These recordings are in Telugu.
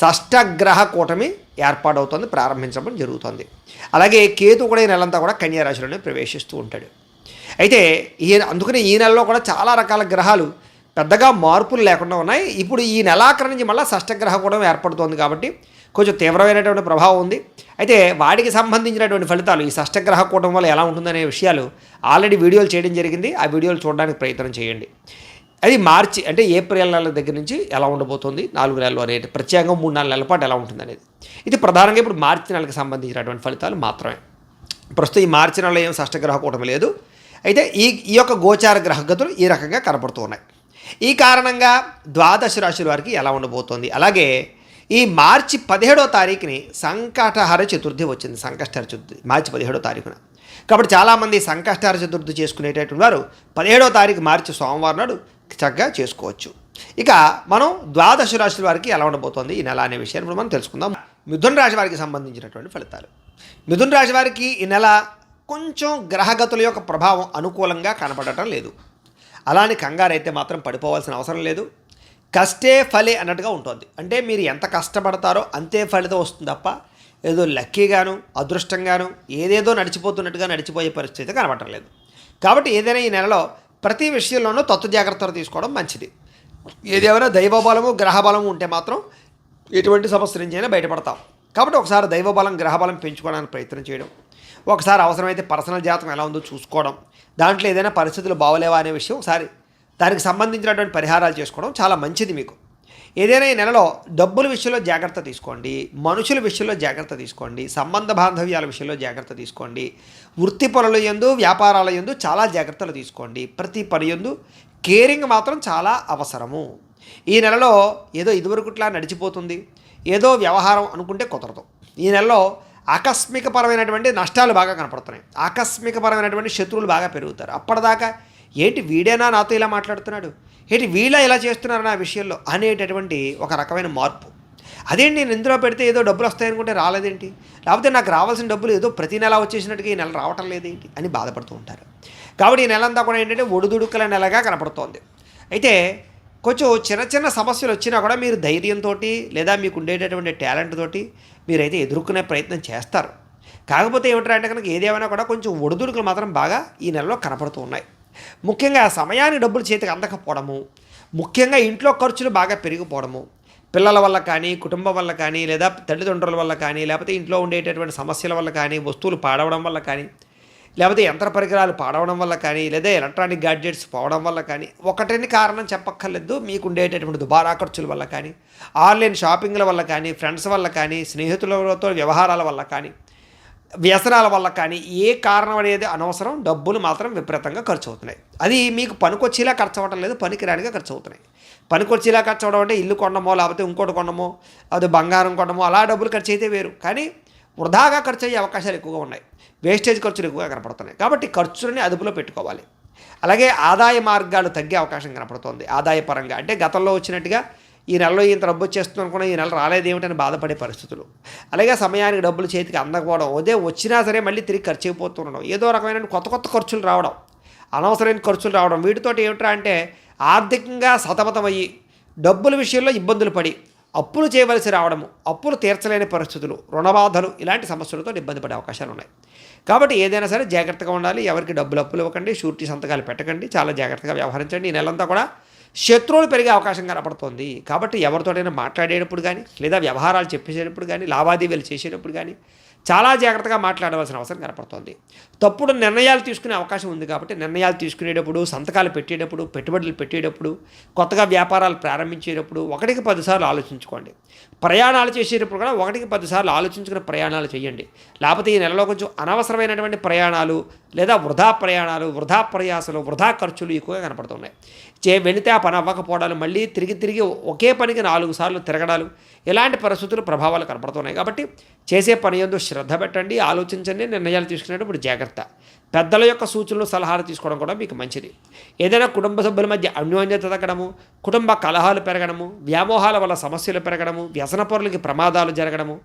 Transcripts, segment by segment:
షష్టగ్రహ కూటమి ఏర్పాటవుతుంది ప్రారంభించడం జరుగుతుంది. అలాగే కేతు కూడా ఈ నెలంతా కూడా కన్యారాశిలోనే ప్రవేశిస్తూ ఉంటాడు. అయితే ఈ అందుకని ఈ నెలలో కూడా చాలా రకాల గ్రహాలు పెద్దగా మార్పులు లేకుండా ఉన్నాయి. ఇప్పుడు ఈ నెలాఖరు నుంచి మళ్ళీ షష్టగ్రహ కూడా ఏర్పడుతోంది కాబట్టి కొంచెం తీవ్రమైనటువంటి ప్రభావం ఉంది. అయితే వాటికి సంబంధించినటువంటి ఫలితాలు ఈ షష్టగ్రహ కూటం వల్ల ఎలా ఉంటుందనే విషయాలు ఆల్రెడీ వీడియోలు చేయడం జరిగింది. ఆ వీడియోలు చూడడానికి ప్రయత్నం చేయండి. అది మార్చి అంటే ఏప్రిల్ నెల దగ్గర నుంచి ఎలా ఉండబోతుంది? నాలుగు నెలలు అనేది ప్రత్యేకంగా మూడు నాలుగు నెలల పాటు ఎలా ఉంటుంది అనేది ఇది ప్రధానంగా ఇప్పుడు మార్చి నెలకు సంబంధించినటువంటి ఫలితాలు మాత్రమే. ప్రస్తుతం ఈ మార్చి నెలలో ఏం షష్టగ్రహ కూటమి లేదు. అయితే ఈ ఈ యొక్క గోచార గ్రహగతులు ఈ రకంగా కనపడుతూ ఉన్నాయి. ఈ కారణంగా ద్వాదశ రాశుల వారికి ఎలా ఉండబోతోంది? అలాగే ఈ మార్చి పదిహేడో తారీఖుని సంకటహర చతుర్థి వచ్చింది. సంకష్టహర చతుర్థి మార్చి పదిహేడో తారీఖున. కాబట్టి చాలామంది సంకష్టహర చతుర్థి చేసుకునేటటువంటి వారు పదిహేడో తారీఖు మార్చి సోమవారం నాడు చక్కగా చేసుకోవచ్చు. ఇక మనం ద్వాదశ రాశుల వారికి ఎలా ఉండబోతోంది ఈ నెల అనే విషయాన్ని ఇప్పుడు మనం తెలుసుకుందాం. మిథున రాశి వారికి సంబంధించినటువంటి ఫలితాలు. మిథున రాశి వారికి ఈ నెల కొంచెం గ్రహగతుల యొక్క ప్రభావం అనుకూలంగా కనపడటం లేదు. అలానే కంగారైతే మాత్రం పడిపోవాల్సిన అవసరం లేదు. కష్టే ఫలే అన్నట్టుగా ఉంటుంది. అంటే మీరు ఎంత కష్టపడతారో అంతే ఫలితం వస్తుంది తప్ప ఏదో లక్కీగాను అదృష్టంగాను ఏదేదో నడిచిపోతున్నట్టుగా నడిచిపోయే పరిస్థితి కనబడటం లేదు. కాబట్టి ఏదైనా ఈ నెలలో ప్రతి విషయంలోనూ తత్వ జాగ్రత్తలు తీసుకోవడం మంచిది. ఏదేమైనా దైవబలము గ్రహబలము ఉంటే మాత్రం ఎటువంటి సమస్య నుంచి అయినా బయటపడతాం. కాబట్టి ఒకసారి దైవబలం గ్రహబలం పెంచుకోవడానికి ప్రయత్నం చేయడం. ఒకసారి అవసరమైతే పర్సనల్ జాతకం ఎలా ఉందో చూసుకోవడం. దాంట్లో ఏదైనా పరిస్థితులు బాగోలేవా అనే విషయం ఒకసారి దానికి సంబంధించినటువంటి పరిహారాలు చేసుకోవడం చాలా మంచిది మీకు. ఏదైనా ఈ నెలలో డబ్బుల విషయంలో జాగ్రత్త తీసుకోండి మనుషుల విషయంలో జాగ్రత్త తీసుకోండి సంబంధ బాంధవ్యాల విషయంలో జాగ్రత్త తీసుకోండి వృత్తి పనుల ఎందు వ్యాపారాల ఎందు చాలా జాగ్రత్తలు తీసుకోండి. ప్రతి పని ఎందు కేరింగ్ మాత్రం చాలా అవసరము. ఈ నెలలో ఏదో ఇదివరకుట్లా నడిచిపోతుంది. ఏదో వ్యవహారం అనుకుంటే కుదరదు. ఈ నెలలో ఆకస్మికపరమైనటువంటి నష్టాలు బాగా కనపడుతున్నాయి. ఆకస్మికపరమైనటువంటి శత్రువులు బాగా పెరుగుతారు. అప్పటిదాకా ఏంటి వీడేనా నాతో ఇలా మాట్లాడుతున్నాడు? ఏంటి వీళ్ళ ఇలా చేస్తున్నారు నా విషయంలో అనేటటువంటి ఒక రకమైన మార్పు. అదేంటి నేను ఇందులో పెడితే ఏదో డబ్బులు వస్తాయనుకుంటే రాలేదేంటి? లేకపోతే నాకు రావాల్సిన డబ్బులు ఏదో ప్రతి నెల వచ్చేసినట్టుగా ఈ నెల రావటం లేదేంటి? అని బాధపడుతూ ఉంటారు. కాబట్టి ఈ నెల అంతా కూడా ఏంటంటే ఒడిదుడుకుల నెలగా కనపడుతోంది. అయితే కొంచెం చిన్న చిన్న సమస్యలు వచ్చినా కూడా మీరు ధైర్యంతో లేదా మీకు ఉండేటటువంటి టాలెంట్ తోటి మీరైతే ఎదుర్కొనే ప్రయత్నం చేస్తారు. కాకపోతే ఏమిటంటే అంటే కనుక ఏదేమైనా కూడా కొంచెం ఒడిదుడుకులు మాత్రం బాగా ఈ నెలలో కనపడుతూ ఉన్నాయి. ముఖ్యంగా సమయానికి డబ్బులు చేతికి అందకపోవడము ముఖ్యంగా ఇంట్లో ఖర్చులు బాగా పెరిగిపోవడము పిల్లల వల్ల కానీ కుటుంబం వల్ల కానీ లేదా తల్లిదండ్రుల వల్ల కానీ లేకపోతే ఇంట్లో ఉండేటటువంటి సమస్యల వల్ల కానీ వస్తువులు పాడవడం వల్ల కానీ లేకపోతే యంత్ర పరికరాలు పాడవడం వల్ల కానీ లేదా ఎలక్ట్రానిక్ గాడ్జెట్స్ పోవడం వల్ల కానీ ఒకటిని కారణం చెప్పక్కర్లేదు మీకు ఉండేటటువంటి దుబారా ఖర్చుల వల్ల కానీ ఆన్లైన్ షాపింగ్ల వల్ల కానీ ఫ్రెండ్స్ వల్ల కానీ స్నేహితులతో వ్యవహారాల వల్ల కానీ వ్యసనాల వల్ల కానీ ఏ కారణం అనేది అనవసరం డబ్బులు మాత్రం విపరీతంగా ఖర్చు అవుతున్నాయి అది మీకు పనికొచ్చేలా ఖర్చు అవ్వడం లేదు పనికిరానిగా ఖర్చు అవుతున్నాయి పనికొచ్చేలా ఖర్చు అవడం అంటే ఇల్లు కొనడమో లేకపోతే ఇంకోటి కొనడమో అది బంగారం కొనడమో అలా డబ్బులు ఖర్చు అయితే వేరు. కానీ వృధాగా ఖర్చు అయ్యే అవకాశాలు ఎక్కువగా ఉన్నాయి. వేస్టేజ్ ఖర్చులు ఎక్కువగా కనపడుతున్నాయి. కాబట్టి ఖర్చులని అదుపులో పెట్టుకోవాలి. అలాగే ఆదాయ మార్గాలు తగ్గే అవకాశం కనపడుతోంది. ఆదాయపరంగా అంటే గతంలో వచ్చినట్టుగా ఈ నెలలో ఇంత డబ్బు వచ్చేస్తుంది అనుకున్నా ఈ నెల రాలేదేమిటని బాధపడే పరిస్థితులు. అలాగే సమయానికి డబ్బులు చేతికి అందకపోవడం అదే వచ్చినా సరే మళ్ళీ తిరిగి ఖర్చు అయిపోతుండడం ఏదో రకమైన కొత్త కొత్త ఖర్చులు రావడం అనవసరమైన ఖర్చులు రావడం. వీటితోటి ఏమిట్రా అంటే ఆర్థికంగా సతమతమయ్యి డబ్బుల విషయంలో ఇబ్బందులు పడి అప్పులు చేయవలసి రావడము అప్పులు తీర్చలేని పరిస్థితులు రుణబాధలు ఇలాంటి సమస్యలతో ఇబ్బంది పడే అవకాశాలు ఉన్నాయి. కాబట్టి ఏదైనా సరే జాగ్రత్తగా ఉండాలి. ఎవరికి డబ్బులు అప్పులు ఇవ్వకండి షూరిటీ సంతకాలు పెట్టకండి చాలా జాగ్రత్తగా వ్యవహరించండి. ఈ నెలంతా కూడా శత్రువులు పెరిగే అవకాశం కనపడుతుంది. కాబట్టి ఎవరితోటైనా మాట్లాడేటప్పుడు కానీ లేదా వ్యవహారాలు చెప్పేసేటప్పుడు కానీ లావాదేవీలు చేసేటప్పుడు కానీ చాలా జాగ్రత్తగా మాట్లాడవలసిన అవసరం కనపడుతోంది. తప్పుడు నిర్ణయాలు తీసుకునే అవకాశం ఉంది కాబట్టి నిర్ణయాలు తీసుకునేటప్పుడు సంతకాలు పెట్టేటప్పుడు పెట్టుబడులు పెట్టేటప్పుడు కొత్తగా వ్యాపారాలు ప్రారంభించేటప్పుడు ఒకటికి పదిసార్లు ఆలోచించుకోండి. ప్రయాణాలు చేసేటప్పుడు కూడా ఒకటికి పదిసార్లు ఆలోచించుకుని ప్రయాణాలు చేయండి. లేకపోతే ఈ నెలలో కొంచెం అనవసరమైనటువంటి ప్రయాణాలు లేదా వృధా ప్రయాణాలు వృధా ప్రయాసాలు వృధా ఖర్చులు ఎక్కువగా కనపడుతున్నాయి. చే వెళితే ఆ పని అవ్వకపోవడాలు మళ్ళీ తిరిగి తిరిగి ఒకే పనికి నాలుగు సార్లు తిరగడాలు ఇలాంటి పరిస్థితులు ప్రభావాలు కనపడుతున్నాయి. కాబట్టి చేసే పని ఎందు శ్రద్ధ పెట్టండి ఆలోచించండి నిర్ణయాలు తీసుకునేటప్పుడు జాగ్రత్త. పెద్దల యొక్క సూచనలు సలహాలు తీసుకోవడం కూడా మీకు మంచిది. ఏదైనా కుటుంబ సభ్యుల మధ్య అన్యోన్యత తగ్గడము కుటుంబ కలహాలు పెరగడము వ్యామోహాల వల్ల సమస్యలు పెరగడము వ్యసనపరులకి ప్రమాదాలు జరగడము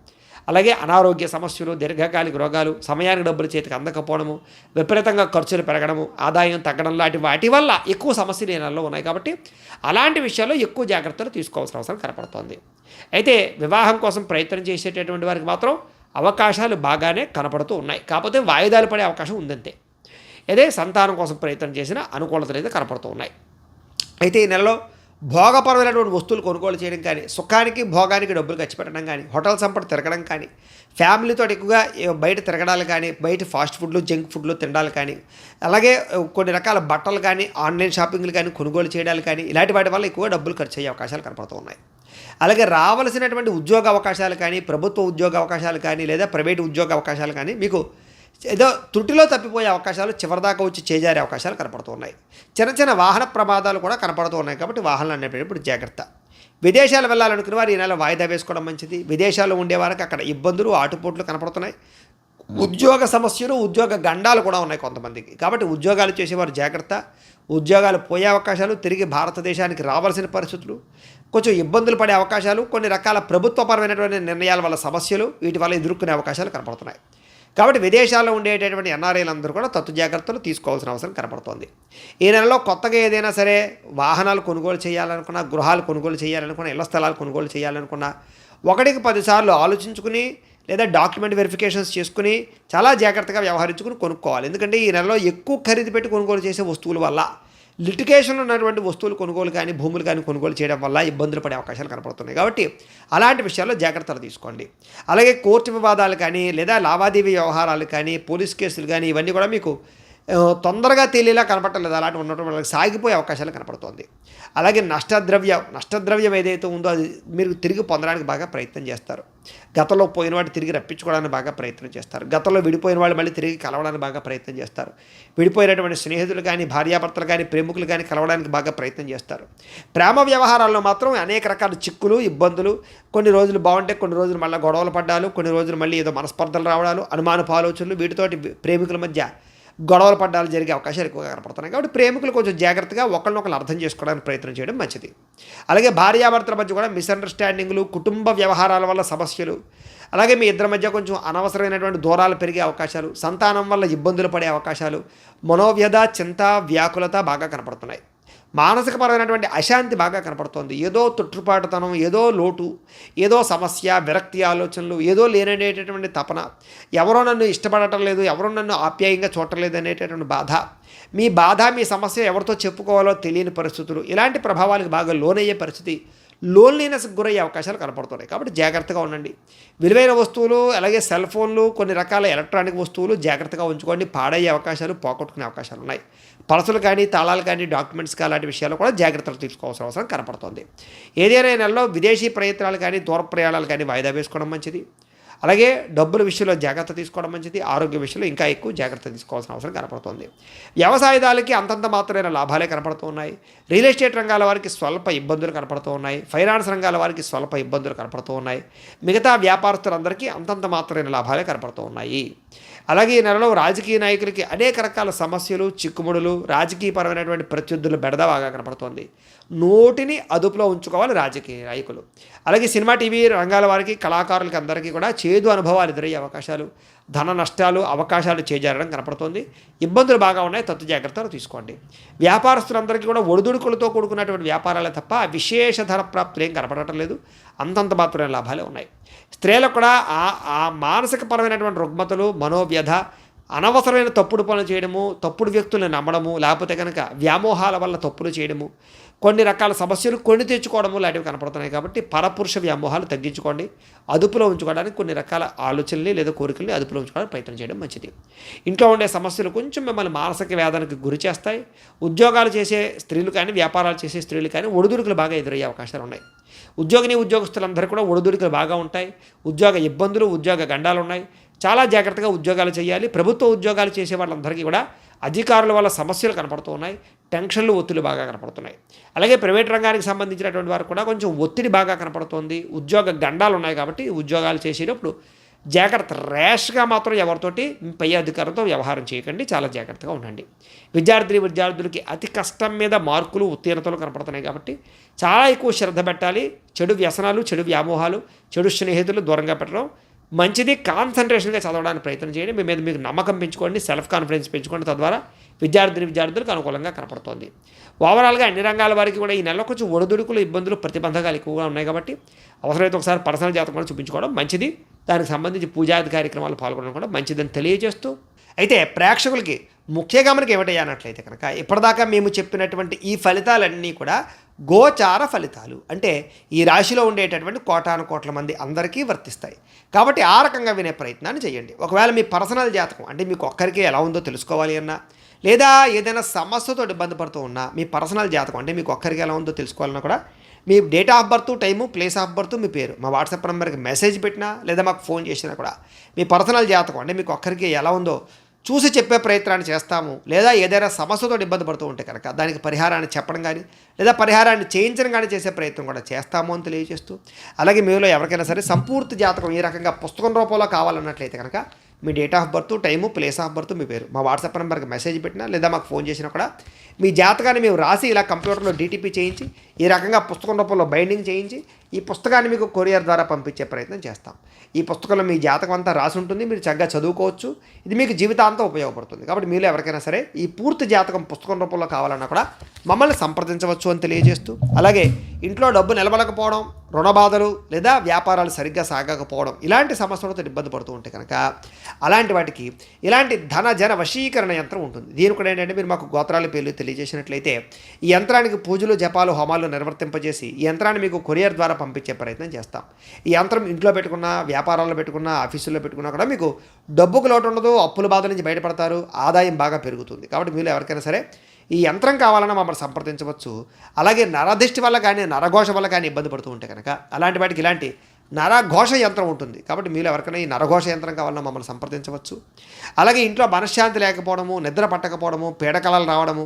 అలాగే అనారోగ్య సమస్యలు దీర్ఘకాలిక రోగాలు సమయానికి డబ్బులు చేతికి అందకపోవడము విపరీతంగా ఖర్చులు పెరగడము ఆదాయం తగ్గడం లాంటి వాటి వల్ల ఎక్కువ సమస్యలు ఈ నెలలో ఉన్నాయి కాబట్టి అలాంటి విషయాల్లో ఎక్కువ జాగ్రత్తలు తీసుకోవాల్సిన అవసరం కనపడుతోంది. అయితే వివాహం కోసం ప్రయత్నం చేసేటటువంటి వారికి మాత్రం అవకాశాలు బాగానే కనపడుతూ ఉన్నాయి. కాకపోతే వాయిదాలు పడే అవకాశం ఉందంతే. అదే సంతానం కోసం ప్రయత్నం చేసిన అనుకూలతలు అయితే కనపడుతూ ఉన్నాయి. అయితే ఈ నెలలో భోగపరమైనటువంటి వస్తువులు కొనుగోలు చేయడం కానీ సుఖానికి భోగానికి డబ్బులు ఖర్చు పెట్టడం కానీ హోటల్ సంపద తిరగడం కానీ ఫ్యామిలీతో ఎక్కువగా బయట తిరగడాలు కానీ బయట ఫాస్ట్ ఫుడ్లు జంక్ ఫుడ్లు తినడాలు కానీ అలాగే కొన్ని రకాల బట్టలు కానీ ఆన్లైన్ షాపింగ్లు కానీ కొనుగోలు చేయడాలు కానీ ఇలాంటి వాటి వల్ల ఎక్కువ డబ్బులు ఖర్చు అయ్యే అవకాశాలు కనపడుతూ ఉన్నాయి. అలాగే రావలసినటువంటి ఉద్యోగ అవకాశాలు కానీ ప్రభుత్వ ఉద్యోగ అవకాశాలు కానీ లేదా ప్రైవేట్ ఉద్యోగ అవకాశాలు కానీ మీకు ఏదో త్రుటిలో తప్పిపోయే అవకాశాలు చివరిదాకా వచ్చి చేజారే అవకాశాలు కనపడుతున్నాయి. చిన్న చిన్న వాహన ప్రమాదాలు కూడా కనపడుతున్నాయి కాబట్టి వాహనాలు అనేటప్పుడు జాగ్రత్త. విదేశాలు వెళ్ళాలనుకునే వారు ఈ నెల వాయిదా వేసుకోవడం మంచిది. విదేశాల్లో ఉండేవారికి అక్కడ ఇబ్బందులు ఆటుపోట్లు కనపడుతున్నాయి. ఉద్యోగ సమస్యలు ఉద్యోగ గండాలు కూడా ఉన్నాయి కొంతమందికి. కాబట్టి ఉద్యోగాలు చేసేవారు జాగ్రత్త. ఉద్యోగాలు పోయే అవకాశాలు తిరిగి భారతదేశానికి రావాల్సిన పరిస్థితులు కొంచెం ఇబ్బందులు పడే అవకాశాలు కొన్ని రకాల ప్రభుత్వపరమైనటువంటి నిర్ణయాల వల్ల సమస్యలు వీటి వల్ల ఎదుర్కొనే అవకాశాలు కనపడుతున్నాయి. కాబట్టి విదేశాల్లో ఉండేటటువంటి ఎన్ఆర్ఐలందరూ కూడా తత్తు జాగ్రత్తలు తీసుకోవాల్సిన అవసరం కనపడుతోంది. ఈ నెలలో కొత్తగా ఏదైనా సరే వాహనాలు కొనుగోలు చేయాలనుకున్నా గృహాలు కొనుగోలు చేయాలనుకున్నా ఇళ్ళ స్థలాలు కొనుగోలు చేయాలనుకున్నా ఒకటికి పదిసార్లు ఆలోచించుకుని లేదా డాక్యుమెంట్ వెరిఫికేషన్స్ చేసుకుని చాలా జాగ్రత్తగా వ్యవహరించుకుని కొనుక్కోవాలి. ఎందుకంటే ఈ నెలలో ఎక్కువ ఖరీదు పెట్టి కొనుగోలు చేసే వస్తువుల వల్ల లిటికేషన్లో ఉన్నటువంటి వస్తువులు కొనుగోలు కానీ భూములు కానీ కొనుగోలు చేయడం వల్ల ఇబ్బందులు పడే అవకాశాలు కనపడుతున్నాయి. కాబట్టి అలాంటి విషయాల్లో జాగ్రత్తలు తీసుకోండి. అలాగే కోర్టు వివాదాలు కానీ లేదా లావాదేవీ వ్యవహారాలు కానీ పోలీస్ కేసులు కానీ ఇవన్నీ కూడా మీకు తొందరగా తేలిలా కనపడలేదు అలాంటి ఉండటం వల్ల సాగిపోయే అవకాశాలు కనపడుతోంది. అలాగే నష్టద్రవ్యం నష్టద్రవ్యం ఏదైతే ఉందో అది మీరు తిరిగి పొందడానికి బాగా ప్రయత్నం చేస్తారు. గతంలో పోయిన వాటి తిరిగి రప్పించుకోవడానికి బాగా ప్రయత్నం చేస్తారు. గతంలో విడిపోయిన వాళ్ళు మళ్ళీ తిరిగి కలవడానికి బాగా ప్రయత్నం చేస్తారు. విడిపోయినటువంటి స్నేహితులు కానీ భార్యాభర్తలు కానీ ప్రేమికులు కానీ కలవడానికి బాగా ప్రయత్నం చేస్తారు. ప్రేమ వ్యవహారాల్లో మాత్రం అనేక రకాల చిక్కులు ఇబ్బందులు కొన్ని రోజులు బాగుంటే కొన్ని రోజులు మళ్ళీ గొడవలు పడ్డాలు కొన్ని రోజులు మళ్ళీ ఏదో మనస్పర్ధలు రావడాలు అనుమానపు ఆలోచనలు వీటితోటి ప్రేమికుల మధ్య గొడవలు పడ్డాలు జరిగే అవకాశాలు ఎక్కువగా కనపడుతున్నాయి. కాబట్టి ప్రేమికులు కొంచెం జాగ్రత్తగా ఒకరినొకరు అర్థం చేసుకోవడానికి ప్రయత్నం చేయడం మంచిది. అలాగే భార్యాభర్తల మధ్య కూడా మిస్అండర్స్టాండింగ్లు కుటుంబ వ్యవహారాల వల్ల సమస్యలు అలాగే మీ ఇద్దరి మధ్య కొంచెం అనవసరమైనటువంటి దూరాలు పెరిగే అవకాశాలు సంతానం వల్ల ఇబ్బందులు పడే అవకాశాలు మనోవ్యధ చింత వ్యాకులత బాగా కనపడుతున్నాయి. మానసికపరమైనటువంటి అశాంతి బాగా కనపడుతోంది. ఏదో తొట్టుపాటుతనం ఏదో లోటు ఏదో సమస్య విరక్తి ఆలోచనలు ఏదో లేననేటటువంటి తపన. ఎవరో నన్ను ఇష్టపడటం లేదు ఎవరో నన్ను ఆప్యాయంగా చూడటం అనేటటువంటి బాధ. మీ బాధ మీ సమస్య ఎవరితో చెప్పుకోవాలో తెలియని పరిస్థితులు. ఇలాంటి ప్రభావాలకు బాగా లోనయ్యే పరిస్థితి లోన్లీనెస్కి గురయ్యే అవకాశాలు కనపడుతున్నాయి. కాబట్టి జాగ్రత్తగా ఉండండి. విలువైన వస్తువులు అలాగే సెల్ ఫోన్లు కొన్ని రకాల ఎలక్ట్రానిక్ వస్తువులు జాగ్రత్తగా ఉంచుకోండి. పాడయ్యే అవకాశాలు పోగొట్టుకునే అవకాశాలు ఉన్నాయి. పలసలు కానీ తాళాలు కానీ డాక్యుమెంట్స్ కానీ అలాంటి విషయాలు కూడా జాగ్రత్తలు తీసుకోవాల్సిన అవసరం కనపడుతుంది. ఏదైనా నెలలో విదేశీ ప్రయత్నాలు కానీ దూర ప్రయాణాలు కానీ వాయిదా వేసుకోవడం మంచిది. అలాగే డబ్బుల విషయంలో జాగ్రత్త తీసుకోవడం మంచిది. ఆరోగ్య విషయంలో ఇంకా ఎక్కువ జాగ్రత్త తీసుకోవాల్సిన అవసరం కనపడుతుంది. వ్యవసాయదారులకి అంతంత మాత్రమైన లాభాలే కనపడుతూ ఉన్నాయి. రియల్ ఎస్టేట్ రంగాల వారికి స్వల్ప ఇబ్బందులు కనపడుతూ ఉన్నాయి. ఫైనాన్స్ రంగాల వారికి స్వల్ప ఇబ్బందులు కనపడుతూ ఉన్నాయి. మిగతా వ్యాపారస్తులందరికీ అంతంత మాత్రమైన లాభాలే కనపడుతూ ఉన్నాయి. అలాగే ఈ నెలలో రాజకీయ నాయకులకి అనేక రకాల సమస్యలు చిక్కుముడులు రాజకీయపరమైనటువంటి ప్రత్యర్థుల బెడదవాగా కనపడుతోంది. నోటిని అదుపులో ఉంచుకోవాలి రాజకీయ నాయకులు. అలాగే సినిమా టీవీ రంగాల వారికి కళాకారులకి అందరికీ కూడా చేదు అనుభవాలు ఎదురయ్యే అవకాశాలు ధన నష్టాలు అవకాశాలు చేజారడం కనపడుతోంది. ఇబ్బందులు బాగా ఉన్నాయి తత్తు జాగ్రత్తలు తీసుకోండి. వ్యాపారస్తులందరికీ కూడా ఒడిదుడుకులతో కూడుకున్నటువంటి వ్యాపారాలే తప్ప విశేష ధన ప్రాప్తులు ఏం కనపడటం లేదు. అంతంత మాత్రమే లాభాలే ఉన్నాయి. స్త్రీలకు కూడా ఆ ఆ మానసిక పరమైనటువంటి రుగ్మతలు మనోవ్యధ అనవసరమైన తప్పుడు పనులు చేయడము తప్పుడు వ్యక్తులను నమ్మడము లేకపోతే కనుక వ్యామోహాల వల్ల తప్పులు చేయడము కొన్ని రకాల సమస్యలు కొని తెచ్చుకోవడము లాంటివి కనపడుతున్నాయి కాబట్టి పరపురుష వ్యామోహాలు తగ్గించుకోండి. అదుపులో ఉంచుకోవడానికి కొన్ని రకాల ఆలోచనల్ని లేదా కోరికల్ని అదుపులో ఉంచుకోవడానికి ప్రయత్నం చేయడం మంచిది. ఇంట్లో ఉండే సమస్యలు కొంచెం మిమ్మల్ని మానసిక వేదనకు గురి చేస్తాయి ఉద్యోగాలు చేసే స్త్రీలు కానీ వ్యాపారాలు చేసే స్త్రీలు కానీ ఒడిదుడుకులు బాగా ఎదురయ్యే అవకాశాలు ఉన్నాయి. ఉద్యోగిని ఉద్యోగస్తులందరూ కూడా ఒడిదుడుకులు బాగా ఉంటాయి. ఉద్యోగ ఇబ్బందులు ఉద్యోగ గండాలు ఉన్నాయి. చాలా జాగ్రత్తగా ఉద్యోగాలు చేయాలి. ప్రభుత్వ ఉద్యోగాలు చేసే వాళ్ళందరికీ కూడా అధికారుల వల్ల సమస్యలు కనపడుతూ ఉన్నాయి టెన్షన్లు ఒత్తిడి బాగా కనపడుతున్నాయి. అలాగే ప్రైవేట్ రంగానికి సంబంధించినటువంటి వారు కూడా కొంచెం ఒత్తిడి బాగా కనపడుతోంది. ఉద్యోగ గండాలు ఉన్నాయి కాబట్టి ఉద్యోగాలు చేసేటప్పుడు జాగ్రత్త ర్యాష్గా మాత్రం ఎవరితోటి పై అధికారులతో వ్యవహారం చేయకండి. చాలా జాగ్రత్తగా ఉండండి. విద్యార్థి విద్యార్థులకి అతి కష్టం మీద మార్కులు ఉత్తీర్ణతలు కనపడుతున్నాయి కాబట్టి చాలా ఎక్కువ శ్రద్ధ పెట్టాలి. చెడు వ్యసనాలు చెడు వ్యామోహాలు చెడు స్నేహితులు దూరంగా పెట్టడం మంచిది కాన్సన్ట్రేషన్గా చదవడానికి ప్రయత్నం చేయండి. మీ మీద మీకు నమ్మకం పెంచుకోండి సెల్ఫ్ కాన్ఫిడెన్స్ పెంచుకోండి. తద్వారా విద్యార్థిని విద్యార్థులకు అనుకూలంగా కనపడుతోంది. ఓవరాల్గా అన్ని రంగాల వారికి కూడా ఈ నెలలో కొంచెం ఒడిదుడుకులు ఇబ్బందులు ప్రతిబంధకాలు ఎక్కువగా ఉన్నాయి కాబట్టి అవసరమైతే ఒకసారి పర్సనల్ జాతకం కూడా చూపించుకోవడం మంచిది. దానికి సంబంధించి పూజాది కార్యక్రమాలు పాల్గొనడం కూడా మంచిదని తెలియజేస్తూ అయితే ప్రేక్షకులకి ముఖ్యంగా మనకి ఏమిటయ్యానట్లయితే కనుక ఇప్పటిదాకా మేము చెప్పినటువంటి ఈ ఫలితాలన్నీ కూడా గోచార ఫలితాలు. అంటే ఈ రాశిలో ఉండేటటువంటి కోటాను కోట్ల మంది అందరికీ వర్తిస్తాయి. కాబట్టి ఆ రకంగా వినే ప్రయత్నాన్ని చేయండి. ఒకవేళ మీ పర్సనల్ జాతకం అంటే మీకు ఒక్కరికి ఎలా ఉందో తెలుసుకోవాలి అన్నా లేదా ఏదైనా సమస్యతో ఇబ్బంది పడుతూ ఉన్నా మీ పర్సనల్ జాతకం అంటే మీకు ఒక్కరికి ఎలా ఉందో తెలుసుకోవాలన్నా కూడా మీ date of birth time place of birth మీ పేరు మా వాట్సాప్ నెంబర్కి మెసేజ్ పెట్టినా లేదా మాకు ఫోన్ చేసినా కూడా మీ పర్సనల్ జాతకం అంటే మీకు ఒక్కరికి ఎలా ఉందో చూసి చెప్పే ప్రయత్నాన్ని చేస్తాము. లేదా ఏదైనా సమస్యతో ఇబ్బంది పడుతూ ఉంటే కనుక దానికి పరిహారాన్ని చెప్పడం కానీ లేదా పరిహారాన్ని చేయించడం కానీ చేసే ప్రయత్నం కూడా చేస్తాము అని తెలియజేస్తూ అలాగే మీలో ఎవరికైనా సరే సంపూర్తి జాతకం ఈ రకంగా పుస్తకం రూపంలో కావాలన్నట్లయితే కనుక మీ date of birth time place of birth మీ పేరు. మా వాట్సాప్ నెంబర్కి మెసేజ్ పెట్టినా లేదా మాకు ఫోన్ చేసినా కూడా మీ జాతకాన్ని మేము రాసి ఇలా కంప్యూటర్లో డీటీపీ చేయించి ఈ రకంగా పుస్తకం రూపంలో బైండింగ్ చేయించి ఈ పుస్తకాన్ని మీకు కొరియర్ ద్వారా పంపించే ప్రయత్నం చేస్తాం. ఈ పుస్తకంలో మీ జాతకం అంతా రాసి ఉంటుంది మీరు చక్కగా చదువుకోవచ్చు. ఇది మీకు జీవితాంతం ఉపయోగపడుతుంది. కాబట్టి మీరు ఎవరికైనా సరే ఈ పూర్తి జాతకం పుస్తకం రూపంలో కావాలన్నా కూడా మమ్మల్ని సంప్రదించవచ్చు అని తెలియజేస్తూ అలాగే ఇంట్లో డబ్బు నిలబడకపోవడం రుణ బాధలు లేదా వ్యాపారాలు సరిగ్గా సాగకపోవడం ఇలాంటి సమస్యలతో ఇబ్బంది పడుతూ ఉంటే కనుక అలాంటి వాటికి ఇలాంటి ధన జన వశీకరణ యంత్రం ఉంటుంది. దీని కూడా ఏంటంటే మీరు మాకు గోత్రాల పేర్లు తెలియజేసినట్లయితే ఈ యంత్రానికి పూజలు జపాలు హోమాలు నిర్వర్తింపజేసి ఈ యంత్రాన్ని మీకు కొరియర్ ద్వారా పంపించే ప్రయత్నం చేస్తాం. ఈ యంత్రం ఇంట్లో పెట్టుకున్న వ్యాపారాల్లో పెట్టుకున్న ఆఫీసుల్లో పెట్టుకున్నా కూడా మీకు డబ్బుకు లోటు ఉండదు అప్పుల బాధ నుంచి బయటపడతారు ఆదాయం బాగా పెరుగుతుంది. కాబట్టి మీరు ఎవరికైనా సరే ఈ యంత్రం కావాలన్నా మమ్మల్ని సంప్రదించవచ్చు. అలాగే నరదిష్టి వల్ల కానీ నరఘోష వల్ల కానీ ఇబ్బంది పడుతూ ఉంటే కనుక అలాంటి వాటికి ఇలాంటి నరఘోష యంత్రం ఉంటుంది. కాబట్టి మీరు ఎవరికైనా ఈ నరఘోష యంత్రం కావాలన్నా మమ్మల్ని సంప్రదించవచ్చు. అలాగే ఇంట్లో మనశ్శాంతి లేకపోవడము నిద్ర పట్టకపోవడము పీడకలలు రావడము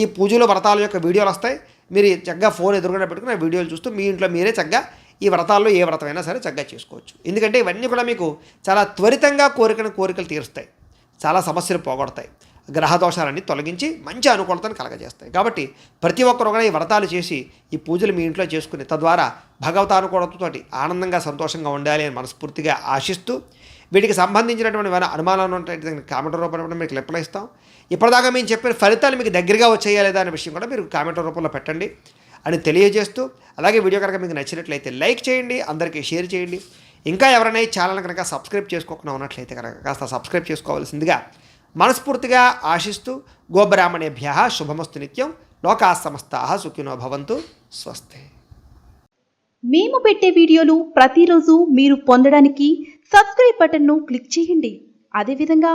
ఈ పూజలు వ్రతాల యొక్క వీడియోలు వస్తాయి. మీరు చక్కగా ఫోన్ ఎదురుగా పెట్టుకుని ఆ వీడియోలు చూస్తూ మీ ఇంట్లో మీరే చక్కగా ఈ వ్రతాల్లో ఏ వ్రతమైనా సరే చక్కగా చేసుకోవచ్చు. ఎందుకంటే ఇవన్నీ కూడా మీకు చాలా త్వరితంగా కోరికను కోరికలు తీరుస్తాయి. చాలా సమస్యలు పోగొడతాయి. గ్రహదోషాలన్నీ తొలగించి మంచి అనుకూలతను కలగజేస్తాయి. కాబట్టి ప్రతి ఒక్కరు కూడా ఈ వ్రతాలు చేసి ఈ పూజలు మీ ఇంట్లో చేసుకుని తద్వారా భగవతానుకూలతతోటి ఆనందంగా సంతోషంగా ఉండాలి అని మనస్ఫూర్తిగా ఆశిస్తూ వీటికి సంబంధించినటువంటి అనుమానాలు ఉంటాయి కామెంట్ రూపంలో మీకు రిప్లై ఇస్తాం. ఇప్పటిదాకా మేము చెప్పిన ఫలితాలు మీకు దగ్గరగా వచ్చాయా లేదా అనే విషయం కూడా మీరు కామెంట్ రూపంలో పెట్టండి అని తెలియజేస్తూ అలాగే వీడియో కనుక మీకు నచ్చినట్లయితే లైక్ చేయండి అందరికీ షేర్ చేయండి. ఇంకా ఎవరైనా ఈ ఛానల్ కనుక సబ్స్క్రైబ్ చేసుకోకుండా ఉన్నట్లయితే కనుక కాస్త సబ్స్క్రైబ్ చేసుకోవాల్సిందిగా మనస్ఫూర్తిగా ఆశిస్తూ గోబ్రాహ్మణేభ్య శుభమస్తు నిత్యం లోకా సమస్తా సుఖినో భవంతు స్వస్తి. మేము పెట్టే వీడియోలు ప్రతిరోజు మీరు పొందడానికి సబ్స్క్రైబ్ బటన్ను క్లిక్ చేయండి. అదేవిధంగా